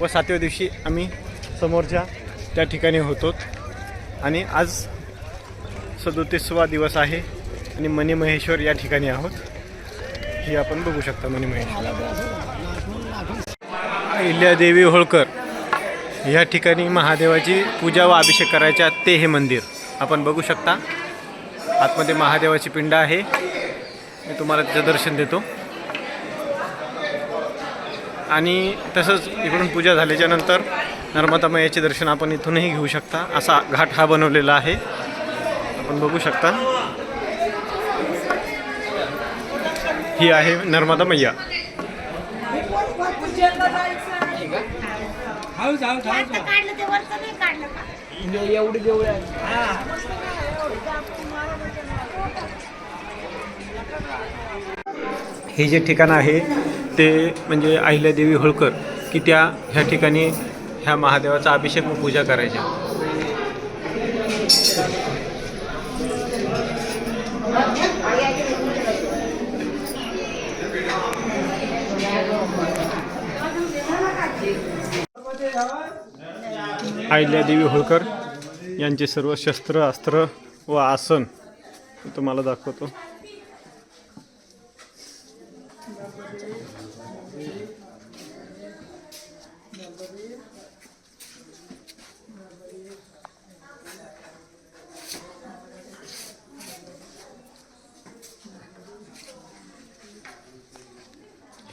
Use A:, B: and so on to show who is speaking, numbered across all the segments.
A: व सातव्या दिवशी आम्ही समोरच्या त्या ठिकाणी होतो. आणि आज सदोतीसवा दिवस आहे आणि मणिमहेश्वर या ठिकाणी आहोत. ही आपण बघू शकता मणिमहेश्वर अहिल्यादेवी होळकर या ठिकाणी महादेवाची पूजा व अभिषेक करायच्या ते हे मंदिर. आपण बघू शकता. आतमध्ये महादेवाची पिंड आहे. मी तुम्हाला त्याचं दर्शन देतो. आणि तसंच इकडून पूजा झाल्याच्यानंतर नर्मदा मैयाचे दर्शन आपण इथूनही घेऊ शकता. असा घाट हा बनवलेला आहे. आपण बघू शकता. ही आहे नर्मदा मैया.
B: एवढी देवळ
A: हे जे ठिकाण आहे ते म्हणजे अहिल्यादेवी होळकर की त्या ह्या ठिकाणी ह्या महादेवाचा अभिषेक व पूजा करायच्या. अहिल्यादेवी होळकर यांचे सर्व शस्त्र अस्त्र व आसन तुम्हाला दाखवतो.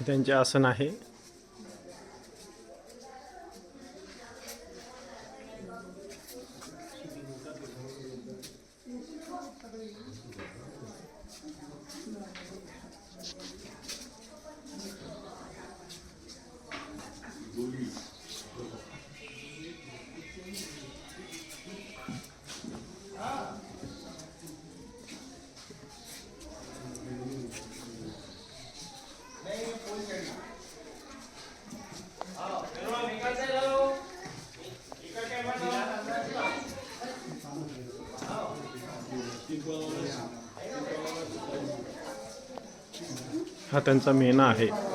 A: त्यांचे आसन आहे. हा त्यांचा मेना आहे.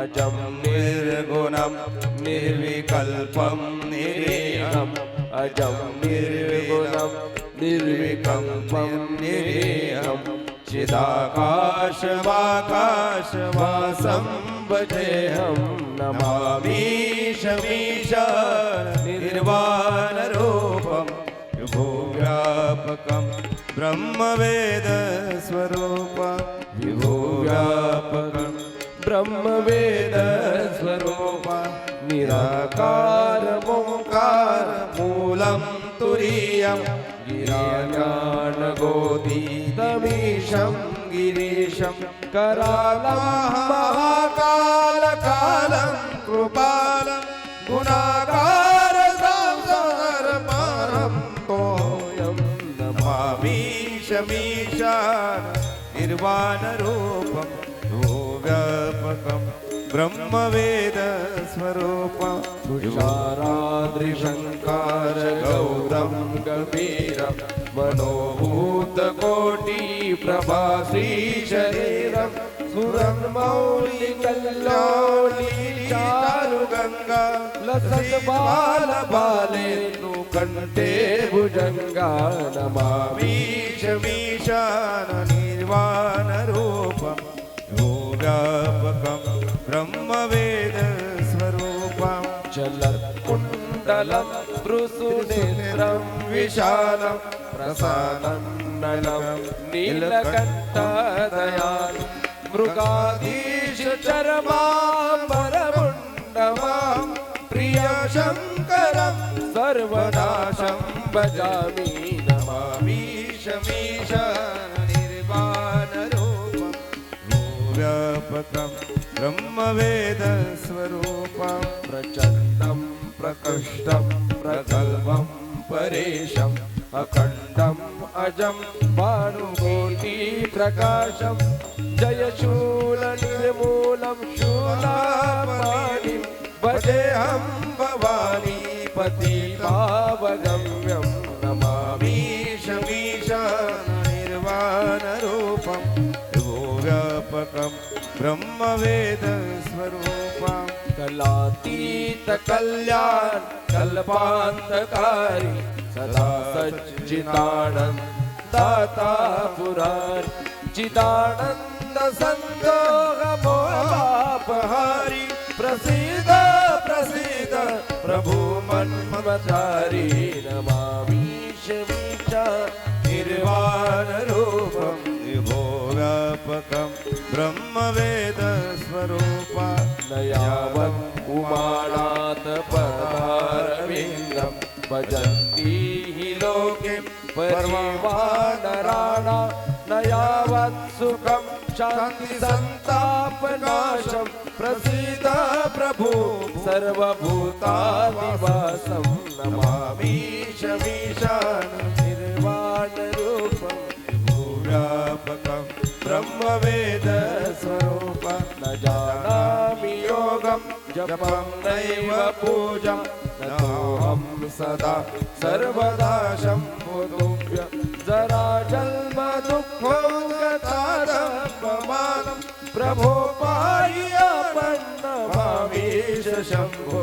C: अजं निर्गुणं निर्विकल्पं निरीहम् अजं निर्विगुणं निर्विकल्पं निरीहम् चिदाकाशवाकाशवासं भजेऽहं नमामि शमीश निर्वाणरूपं विभुव्यापकं ब्रह्मवेदस्वरूपं બ્રહ્મવેદ સ્વરૂપા નિરાકાર ઓંકાર મૂલમ તુરીયમ ગિરાજાનગોદીતમીશમ ગિરીશમ કરાલમ મહાકાલ કાલમ કૃપાલમ ગુણાકાર સંસાર પરમ તોયમ નમામી નિર્વાણ રૂપમ व्यापकं ब्रह्मवेदस्वरूपं तुषाराद्रिशङ्कार गौरं गभीरं मनोभूतकोटिप्रभाश्री शरीरं सुरं मौलिकल्लोली चारुगङ्गा लसत्बालबालेन्दु कण्ठे भुजङ्गा नमामि मलम भृसुनेत्रं विशालं प्रसानं नलं नीलकण्ठदयान् मृगाधीश चरमाम्बरमुण्डमां प्रियशङ्करं सर्वदाशं भजामि नमामीशमीश निर्वाणरूपं व्यापकं ब्रह्मवेदस्वरूपं प्रचण्ड प्रकृष्टं प्रकल्पं परेशम् अखण्डम् अजं भानुकोटिप्रकाशं जयशूलनिर्मूलं शूलापाणिं भजेऽहं भवानी पतितावगम्यं नमामीशमीशानिर्वाणरूपं योगापकं ब्रह्मवेद तीत कल्याण कल्पान्तकारी सदा कल्पान्धकारी चिदानन्दता पुरारिदानन्द सन्तोहारी प्रसीद प्रसीद प्रभु मन्मचारी यावत् उमाणात् पदारविन्दं भजन्ति हि लोके परिवानराणा न यावत् सुखं शान्तिसन्तापनाशं प्रसीद प्रभु सर्वभूतानिवासं नमामीशमीशान निर्वाण व्यापकं ब्रह्मवेदस्वरूपं न जानामि योगं, जपं नैव पूजं नोऽहं सदा सर्वदा शम्भुतुभ्य जरा जन्मदुःखो गतारम्भमानं प्रभो पाय्यापन्नमामीश शम्भो।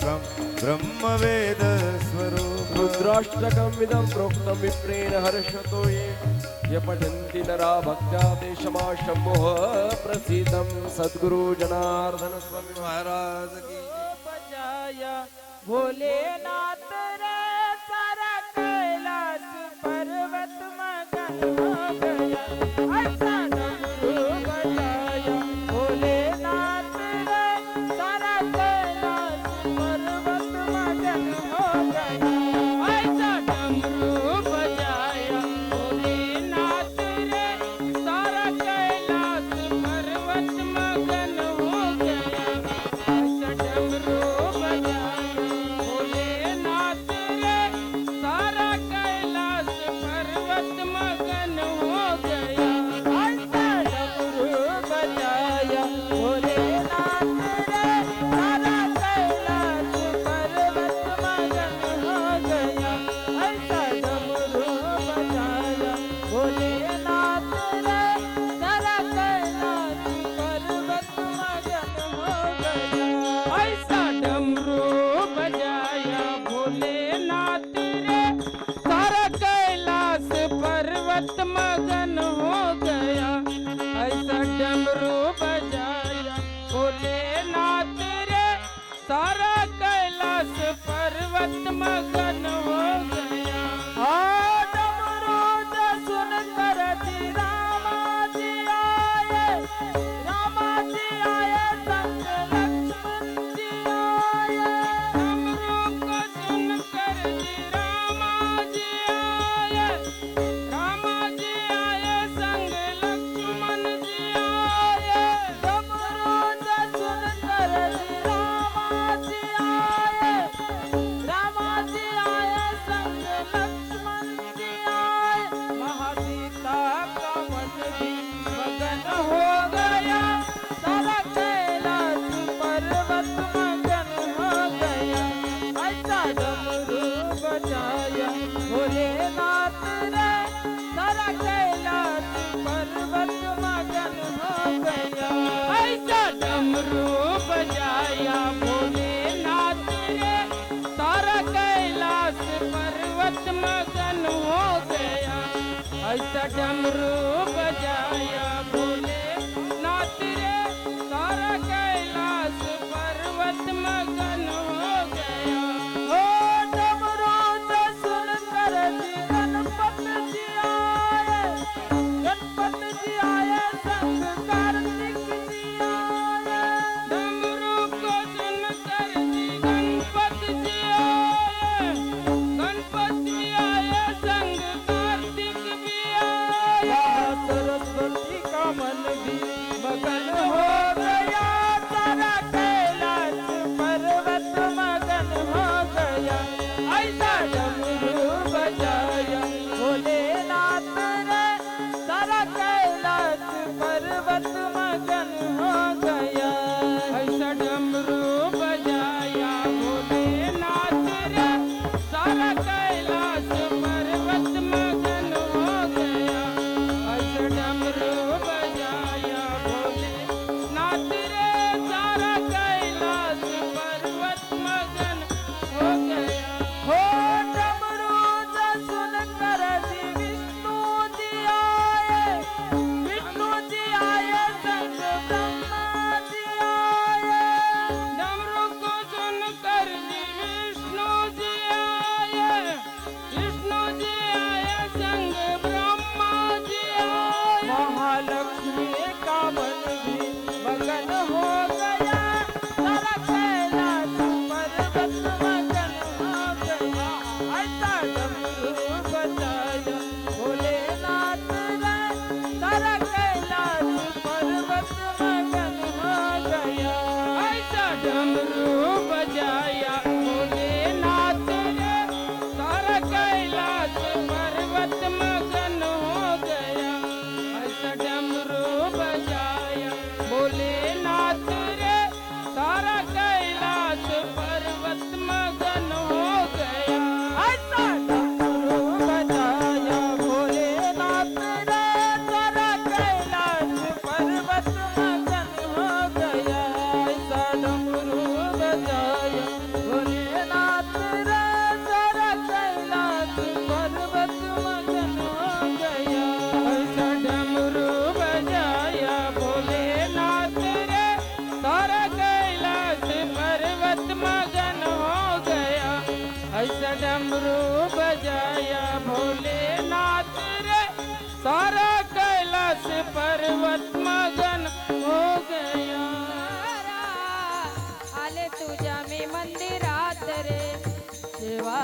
C: ब्रह्मकं ब्रह्मवेदस्वरूप
B: रुद्राष्टकमिदं प्रोक्तं विप्रेण हर्षतो ये। यपठन्ति नरा भक्त्या ते शमाशम्भोः प्रसीदं। सद्गुरुजनार्दनस्वामी महाराज की તારા કૈલાસ પર્વતમાં
D: आले मंदिरात रे. सेवा